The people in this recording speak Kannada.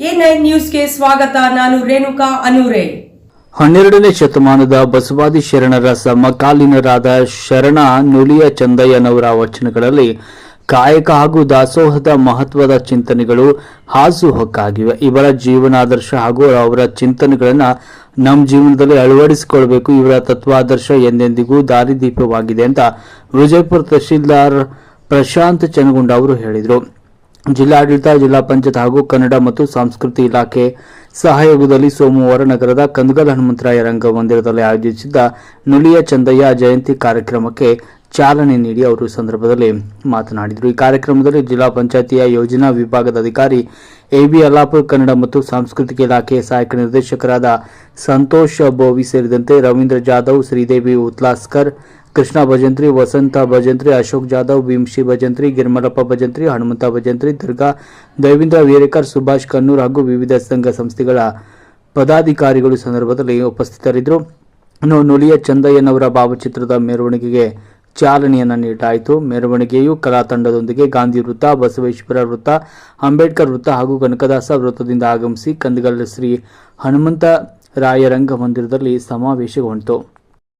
ನ್ಯೂಸ್ಗೆ ಸ್ವಾಗತ, ನಾನು ರೇಣುಕಾ ಅನೂರೆ. ಹನ್ನೆರಡನೇ ಶತಮಾನದ ಬಸವಾದಿ ಶರಣರ ಸಮಕಾಲೀನರಾದ ಶರಣ ನುಲಿಯ ಚಂದಯ್ಯನವರ ವಚನಗಳಲ್ಲಿ ಕಾಯಕ ಹಾಗೂ ದಾಸೋಹದ ಮಹತ್ವದ ಚಿಂತನೆಗಳು ಹಾಸುಹೊಕ್ಕಾಗಿವೆ ಇವರ ಜೀವನಾದರ್ಶ ಹಾಗೂ ಅವರ ಚಿಂತನೆಗಳನ್ನ ನಮ್ಮ ಜೀವನದಲ್ಲಿ ಅಳವಡಿಸಿಕೊಳ್ಬೇಕು. ಇವರ ತತ್ವಾದರ್ಶ ಎಂದೆಂದಿಗೂ ದಾರಿದೀಪವಾಗಿದೆ ಅಂತ ವಿಜಯಪುರ ತಹಶೀಲ್ದಾರ್ ಪ್ರಶಾಂತ್ ಚನಗುಂಡ ಅವರು ಹೇಳಿದರು. ಜಿಲ್ಲಾಡಳಿತ, ಜಿಲ್ಲಾ ಪಂಚಾಯತ್ ಹಾಗೂ ಕನ್ನಡ ಮತ್ತು ಸಂಸ್ಕೃತಿ ಇಲಾಖೆ ಸಹಯೋಗದಲ್ಲಿ ಸೋಮವಾರ ನಗರದ ಕಂದಗಲ್ ಹನುಮಂತರಾಯ ರಂಗಮಂದಿರದಲ್ಲಿ ಆಯೋಜಿಸಿದ್ದ ನುಲಿಯ ಚಂದಯ್ಯ ಜಯಂತಿ ಕಾರ್ಯಕ್ರಮಕ್ಕೆ ಚಾಲನೆ ನೀಡಿ ಅವರು ಸಂದರ್ಭದಲ್ಲಿ ಮಾತನಾಡಿದರು. ಈ ಕಾರ್ಯಕ್ರಮದಲ್ಲಿ ಜಿಲ್ಲಾ ಪಂಚಾಯತಿಯ ಯೋಜನಾ ವಿಭಾಗದ ಅಧಿಕಾರಿ ಎಬಿ ಅಲ್ಲಾಪುರ್, ಕನ್ನಡ ಮತ್ತು ಸಾಂಸ್ಕೃತಿಕ ಇಲಾಖೆ ಸಹಾಯಕ ನಿರ್ದೇಶಕರಾದ ಸಂತೋಷ್ ಬೋವಿ ಸೇರಿದಂತೆ ರವೀಂದ್ರ ಜಾಧವ್, ಶ್ರೀದೇವಿ ಉತ್ಲಾಸ್ಕರ್ ಕೃಷ್ಣ ಭಜಂತ್ರಿ, ವಸಂತ ಭಜಂತ್ರಿ, ಅಶೋಕ್ ಜಾಧವ್ ಭೀಮ್ಶಿ ಭಜಂತ್ರಿ, ಗಿರ್ಮಲಪ್ಪ ಭಜಂತ್ರಿ, ಹನುಮಂತ ಭಜಂತ್ರಿ, ದುರ್ಗಾ, ದೇವೇಂದ್ರ ವೀರೇಕರ್, ಸುಭಾಷ್ ಕನ್ನೂರ್ ಹಾಗೂ ವಿವಿಧ ಸಂಘ ಸಂಸ್ಥೆಗಳ ಪದಾಧಿಕಾರಿಗಳು ಸಂದರ್ಭದಲ್ಲಿ ಉಪಸ್ಥಿತರಿದ್ದರು. ಇನ್ನು ನುಲಿಯ ಚಂದಯ್ಯನವರ ಭಾವಚಿತ್ರದ ಮೆರವಣಿಗೆಗೆ ಚಾಲನೆಯನ್ನು ನೀಡಲಾಯಿತು. ಮೆರವಣಿಗೆಯು ಕಲಾ ತಂಡದೊಂದಿಗೆ ಗಾಂಧಿ ವೃತ್ತ, ಬಸವೇಶ್ವರ ವೃತ್ತ, ಅಂಬೇಡ್ಕರ್ ವೃತ್ತ ಹಾಗೂ ಕನಕದಾಸ ವೃತ್ತದಿಂದ ಆಗಮಿಸಿ ಕಂದಗಲ್ ಶ್ರೀ ಹನುಮಂತ ರಾಯರಂಗ ಮಂದಿರದಲ್ಲಿ ಸಮಾವೇಶಗೊಂಡಿತು.